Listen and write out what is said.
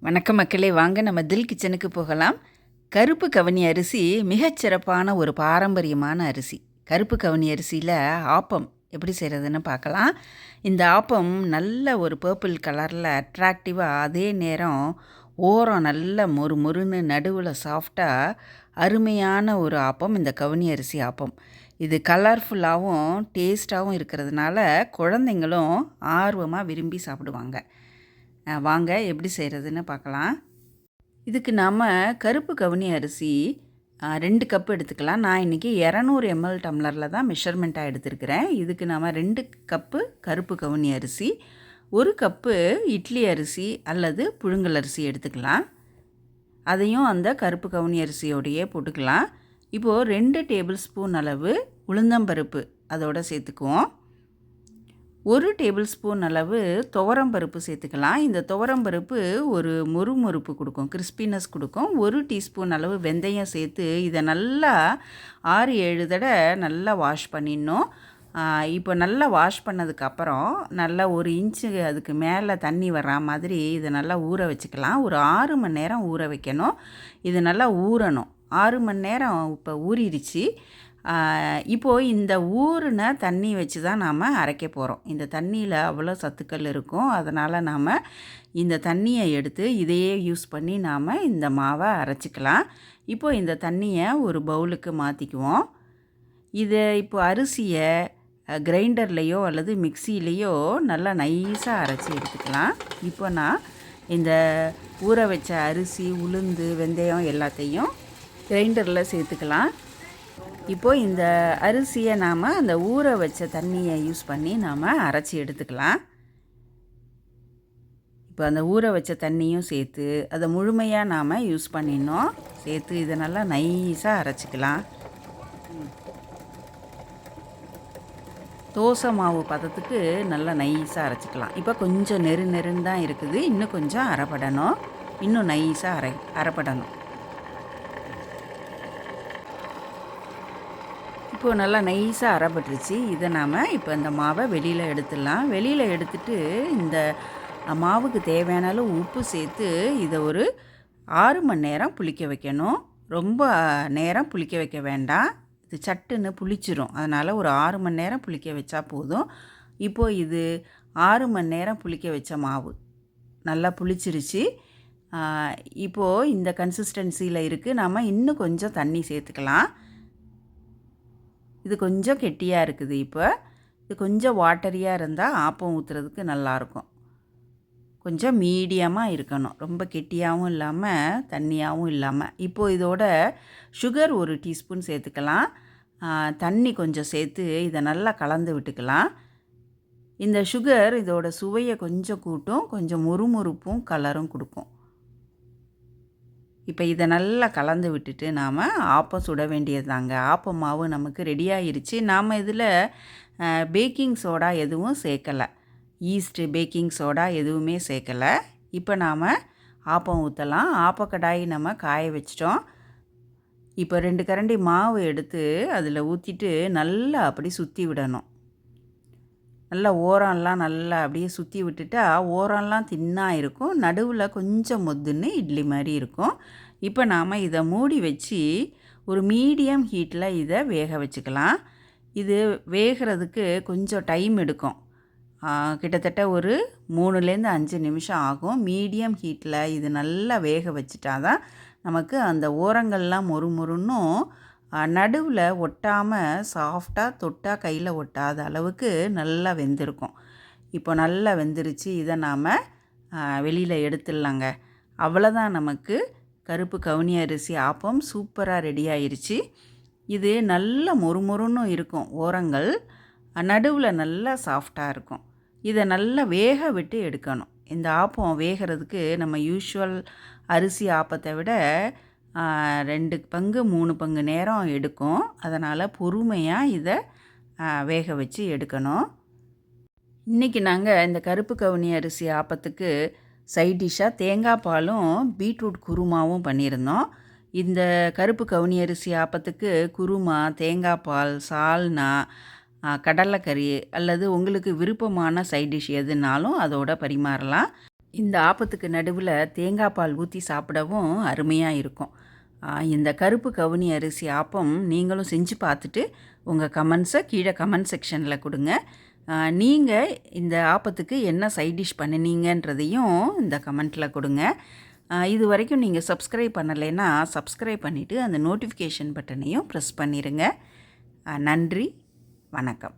வணக்கம் மக்களே வாங்க நம்ம தில் கிச்சனுக்கு போகலாம். கருப்பு கவனி அரிசி மிகச்சிறப்பான ஒரு பாரம்பரியமான அரிசி. கருப்பு கவனி அரிசியில் ஆப்பம் எப்படி செய்கிறதுன்னு பார்க்கலாம். இந்த ஆப்பம் நல்ல ஒரு பர்பிள் கலரில் அட்ராக்டிவாக அதே நேரம் ஓரம் நல்ல மொறு மொறுன்னு நடுவில் சாஃப்டாக அருமையான ஒரு ஆப்பம் இந்த கவனி அரிசி ஆப்பம். இது கலர்ஃபுல்லாகவும் டேஸ்ட்டாகவும் இருக்கிறதுனால குழந்தைங்களும் ஆர்வமாக விரும்பி சாப்பிடுவாங்க. வாங்க எப்படி செய்கிறதுன்னு பார்க்கலாம். இதுக்கு நாம் கருப்பு கவுனி அரிசி ரெண்டு கப்பு எடுத்துக்கலாம். நான் இன்றைக்கி இரநூறு எம்எல் டம்ளரில் தான் மெஷர்மெண்ட்டாக எடுத்துருக்கிறேன். இதுக்கு நாம் ரெண்டு கப்பு கருப்பு கவுனி அரிசி ஒரு கப்பு இட்லி அரிசி அல்லது புழுங்கல் அரிசி எடுத்துக்கலாம். அதையும் அந்த கருப்பு கவுனி அரிசியோடையே போட்டுக்கலாம். இப்போது ரெண்டு டேபிள் ஸ்பூன் அளவு உளுந்தம்பருப்பு அதோட சேர்த்துக்குவோம். ஒரு டேபிள் ஸ்பூன் அளவு துவரம்பருப்பு சேர்த்துக்கலாம். இந்த துவரம்பருப்பு ஒரு மொறுமொறுப்பு கொடுக்கும் கிறிஸ்பினஸ் கொடுக்கும். ஒரு டீஸ்பூன் அளவு வெந்தயம் சேர்த்து இதை நல்லா ஆறு ஏழு தடவை நல்லா வாஷ் பண்ணிடணும். இப்போ நல்லா வாஷ் பண்ணதுக்கப்புறம் நல்லா ஒரு இன்ச்சு அதுக்கு மேலே தண்ணி வர்ற மாதிரி இதை நல்லா ஊற வச்சுக்கலாம். ஒரு ஆறு மணி நேரம் ஊற வைக்கணும். இது நல்லா ஊறணும். ஆறு மணி நேரம் இப்போ ஊறிடுச்சு. இப்போது இந்த ஊறின தண்ணி வச்சு தான் நாம் அரைக்க போகிறோம் இந்த தண்ணியில் அவ்வளோ சத்துக்கள் இருக்கும். அதனால் நாம் இந்த தண்ணியை எடுத்து இதையே யூஸ் பண்ணி நாம் இந்த மாவை அரைச்சிக்கலாம். இப்போது இந்த தண்ணியை ஒரு பவுலுக்கு மாற்றிக்குவோம் இதை இப்போ அரிசியை கிரைண்டர்லேயோ அல்லது மிக்சிலேயோ நல்லா நைஸாக அரைச்சி எடுத்துக்கலாம். இப்போ நான் இந்த ஊற வச்ச அரிசி உளுந்து வெந்தயம் எல்லாத்தையும் கிரைண்டரில் சேர்த்துக்கலாம். இப்போது இந்த அரிசியை நாம் அந்த ஊற வச்ச தண்ணியை யூஸ் பண்ணி நாம் அரைச்சி எடுத்துக்கலாம். இப்போ அந்த ஊற வச்ச தண்ணியும் சேர்த்து அதை முழுமையாக நாம் யூஸ் பண்ணிடணும். சேர்த்து இதை நல்லா நைஸாக அரைச்சிக்கலாம். தோசை மாவு பதத்துக்கு நல்லா நைஸாக அரைச்சிக்கலாம். இப்போ கொஞ்சம் நெரு நெருன்னு தான் இருக்குது. இன்னும் கொஞ்சம் அரைப்படணும். இன்னும் நைஸாக அரை அரைப்படணும். இப்போது நல்லா நைஸாக அரைப்பட்டுருச்சு. இதை நாம் இப்போ இந்த மாவை வெளியில் எடுத்துடலாம். வெளியில் எடுத்துட்டு இந்த மாவுக்கு தேவையான அளவு உப்பு சேர்த்து இதை ஒரு ஆறு மணி நேரம் புளிக்க வைக்கணும். ரொம்ப நேரம் புளிக்க வைக்க வேண்டாம். இது சட்டுன்னு புளிச்சிரும். அதனால் ஒரு ஆறு மணி நேரம் புளிக்க வச்சா போதும். இப்போது இது ஆறு மணி நேரம் புளிக்க வச்ச மாவு நல்லா புளிச்சிருச்சு. இப்போது இந்த கன்சிஸ்டன்சியில் இருக்குது நாம் இன்னும் கொஞ்சம் தண்ணி சேர்த்துக்கலாம். இது கொஞ்சம் கெட்டியாக இருக்குது இப்போ. இது கொஞ்சம் வாட்டரியாக இருந்தால் ஆப்பம் ஊற்றுறதுக்கு நல்லாயிருக்கும் கொஞ்சம் மீடியமாக இருக்கணும். ரொம்ப கெட்டியாகவும் இல்லாமல் தண்ணியாகவும் இல்லாமல் இப்போது இதோட சுகர் ஒரு டீஸ்பூன் சேர்த்துக்கலாம். தண்ணி கொஞ்சம் சேர்த்து இதை நல்லா கலந்து விட்டுக்கலாம். இந்த சுகர் இதோட சுவையை கொஞ்சம் கூட்டும் கொஞ்சம் முறுமுறுப்பும் கலரும் கொடுக்கும். இப்போ இதை நல்லா கலந்து விட்டுட்டு நாம் ஆப்பம் சுட வேண்டியதுதாங்க. ஆப்பம் மாவு நமக்கு ரெடி ஆயிருச்சு. நாம் இதில் பேக்கிங் சோடா எதுவும் சேர்க்கலை. ஈஸ்ட்டு பேக்கிங் சோடா எதுவுமே சேர்க்கலை. இப்போ நாம் ஆப்பம் ஊற்றலாம் ஆப்பக்கடாய் நம்ம காய வச்சிட்டோம். இப்போ ரெண்டு கரண்டி மாவு எடுத்து அதில் ஊற்றிட்டு நல்லா அப்படி சுற்றி விடணும். நல்லா ஓரம்லாம் நல்லா அப்படியே சுற்றி விட்டுட்டா ஓரம்லாம் தின்னாக இருக்கும். நடுவில் கொஞ்சம் மொத்துன்னு இட்லி மாதிரி இருக்கும். இப்போ நாம் இதை மூடி வச்சு ஒரு மீடியம் ஹீட்டில் இதை வேக வச்சுக்கலாம். இது வேகிறதுக்கு கொஞ்சம் டைம் எடுக்கும். கிட்டத்தட்ட ஒரு மூணுலேருந்து அஞ்சு நிமிஷம் ஆகும். மீடியம் ஹீட்டில் இது நல்லா வேக வச்சுட்டா தான் நமக்கு அந்த ஓரங்கள்லாம் மொறு மொறுன்னும் நடுவில் ஒட்டாமல் சாஃப்டாக தொட்டால் கையில் ஒட்டாத அளவுக்கு நல்லா வெந்திருக்கும். இப்போ நல்லா வெந்துருச்சு இதை நாம் வெளியில் எடுத்துடலாங்க. அவ்வளோதான் நமக்கு கருப்பு கவுனி அரிசி ஆப்பம் சூப்பராக ரெடி ஆயிடுச்சு இது நல்ல மொறுமொறுன்னு இருக்கும் ஓரங்கள். நடுவில் நல்லா சாஃப்டாக இருக்கும். இதை நல்லா வேக விட்டு எடுக்கணும். இந்த ஆப்பம் வேகிறதுக்கு நம்ம யூஷுவல் அரிசி ஆப்பத்தை விட ரெண்டு பங்கு மூணு பங்கு நேரம் எடுக்கும். அதனால் பொறுமையாக இதை வேக வச்சு எடுக்கணும். இன்றைக்கி நாங்கள் இந்த கருப்பு கவுனி அரிசி ஆப்பத்துக்கு சைட் டிஷ்ஷாக தேங்காய் பாலும் பீட்ரூட் குருமாவும் பண்ணியிருந்தோம். இந்த கருப்பு கவுனி அரிசி ஆப்பத்துக்கு குருமா தேங்காய் பால் சால்னா கடலைக்கறி அல்லது உங்களுக்கு விருப்பமான சைட் டிஷ் எதுனாலும் அதோட பரிமாறலாம். இந்த ஆப்பத்துக்கு நடுவில் தேங்காய் பால் ஊற்றி சாப்பிடவும் அருமையாக இருக்கும். இந்த கருப்பு கவுனி அரிசி ஆப்பம் நீங்களும் செஞ்சு பார்த்துட்டு உங்கள் கமெண்ட்ஸை கீழே கமெண்ட் செக்ஷனில் கொடுங்க. நீங்கள் இந்த ஆப்பத்துக்கு என்ன சைட் டிஷ் பண்ணினீங்கன்றதையும் இந்த கமெண்ட்டில் கொடுங்க. இது வரைக்கும் நீங்கள் சப்ஸ்கிரைப் பண்ணலைன்னா சப்ஸ்கிரைப் பண்ணிவிட்டு அந்த நோட்டிஃபிகேஷன் பட்டனையும் ப்ரெஸ் பண்ணிடுங்க நன்றி. வணக்கம்.